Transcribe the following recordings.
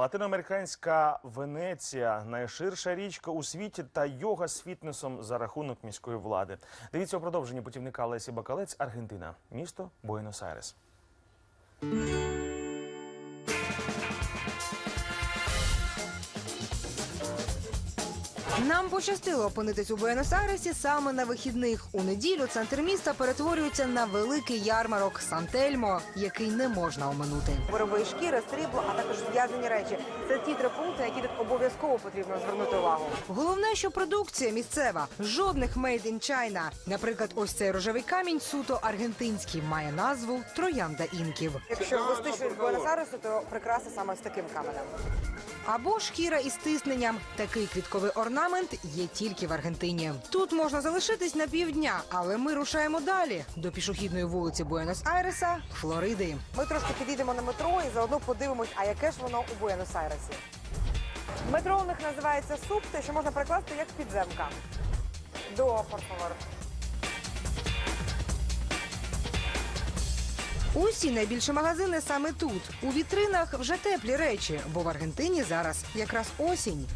Латиноамериканська Венеція найширша річка у світі та йога з фітнесом за рахунок міської влади. Дивіться у продовженні путівника Лесі Бакалець, Аргентина, місто Буенос-Айрес. Нам пощастило опинитись у Буенос-Айресі саме на вихідних. У неділю центр міста перетворюється на великий ярмарок Сантельмо, який не можна оминути. Вироби шкіри, срібло, а також зв'язані речі. Це ті три пункти, на які тут обов'язково потрібно звернути увагу. Головне, що продукція місцева, жодних made in China. Наприклад, ось цей рожевий камінь суто аргентинський має назву Троянда інків. Якщо щось Буенос-Айресу, то прикраси саме з таким каменем. Або шкіра із тисненням. Такий квітковий орнамент є тільки в Аргентині. Тут можна залишитись на півдня, але ми рушаємо далі до пішохідної вулиці Буенос-Айреса, Флориди. Ми трошки підійдемо на метро і заодно подивимось, а яке ж воно у Буенос-Айресі. Метро у них називається суп, те, що можна перекласти як підземка. До por Усі найбільші магазини саме тут. У вітринах вже теплі речі, бо в Аргентині зараз якраз осінь.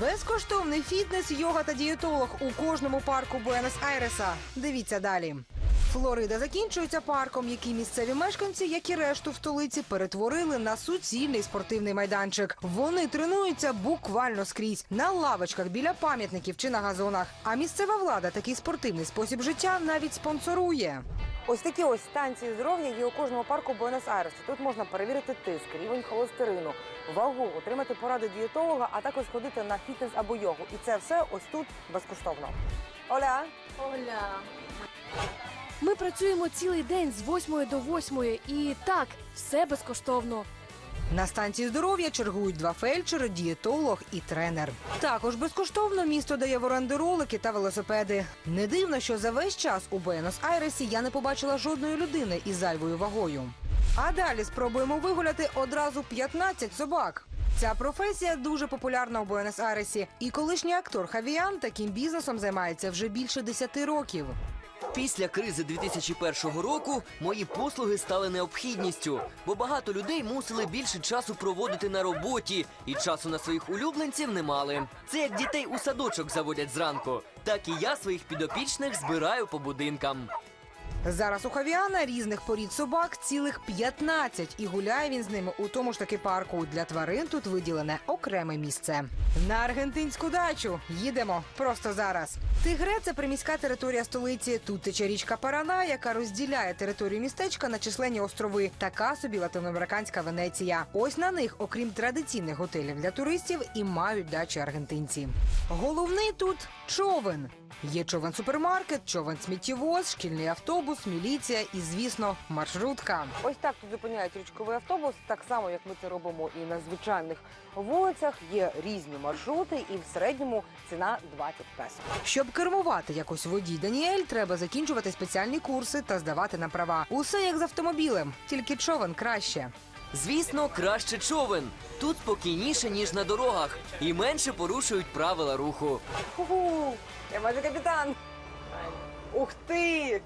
Безкоштовний фітнес, йога та дієтолог у кожному парку Буенос-Айреса. Дивіться далі. Флорида закінчується парком, який місцеві мешканці, як і решту в столиці, перетворили на суцільний спортивний майданчик. Вони тренуються буквально скрізь на лавочках біля пам'ятників чи на газонах. А місцева влада такий спортивний спосіб життя навіть спонсорує. Ось такі ось станції здоров'я є у кожному парку Буенос-Айресу. Тут можна перевірити тиск, рівень холестерину, вагу, отримати поради дієтолога, а також ходити на фітнес або йогу. І це все ось тут безкоштовно. Оля, Оля. Ми працюємо цілий день з 8 до 8 і так, все безкоштовно. На станції здоров'я чергують два фельдшери, дієтолог і тренер. Також безкоштовно місто дає в оренди ролики та велосипеди. Не дивно, що за весь час у Буенос-Айресі я не побачила жодної людини із зайвою вагою. А далі спробуємо вигуляти одразу 15 собак. Ця професія дуже популярна у Буенос-Айресі, і колишній актор Хавіан таким бізнесом займається вже більше 10 років. Після кризи 2001 року мої послуги стали необхідністю, бо багато людей мусили більше часу проводити на роботі і часу на своїх улюбленців не мали. Це як дітей у садочок заводять зранку, так і я своїх підопічних збираю по будинкам. Зараз у Хавіана різних порід собак цілих 15, і гуляє він з ними у тому ж таки парку. Для тварин тут виділене окреме місце. На аргентинську дачу їдемо просто зараз. Тигре це приміська територія столиці. Тут тече річка Парана, яка розділяє територію містечка на численні острови. Така собі латиноамериканська Венеція. Ось на них, окрім традиційних готелів для туристів, і мають дачі аргентинці. Головний тут човен. Є човен супермаркет, човен сміттєвоз, шкільний автобус, міліція і, звісно, маршрутка. Ось так тут зупиняють річковий автобус, так само як ми це робимо і на звичайних вулицях. Є різні маршрути, і в середньому ціна 20 песо. Щоб кермувати якось водій Даніель, треба закінчувати спеціальні курси та здавати на права. Усе як з автомобілем, тільки човен краще. Звісно, краще човен. Тут спокійніше, ніж на дорогах, і менше порушують правила руху. Ху-ху, я майже капітан. Ух ти!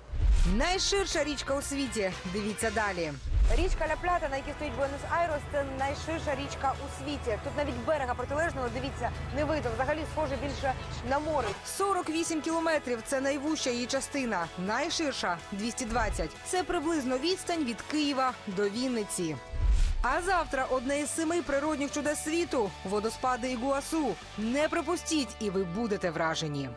Найширша річка у світі. Дивіться далі. Річка Ля Плята, на якій стоїть Буенос-Айрес, це найширша річка у світі. Тут навіть берега протилежного, дивіться, не видно. Взагалі схоже більше на море. 48 кілометрів це найвужча її частина. Найширша 220. Це приблизно відстань від Києва до Вінниці. А завтра одне із семи природних чудес світу водоспади Ігуасу. Не пропустіть, і ви будете вражені.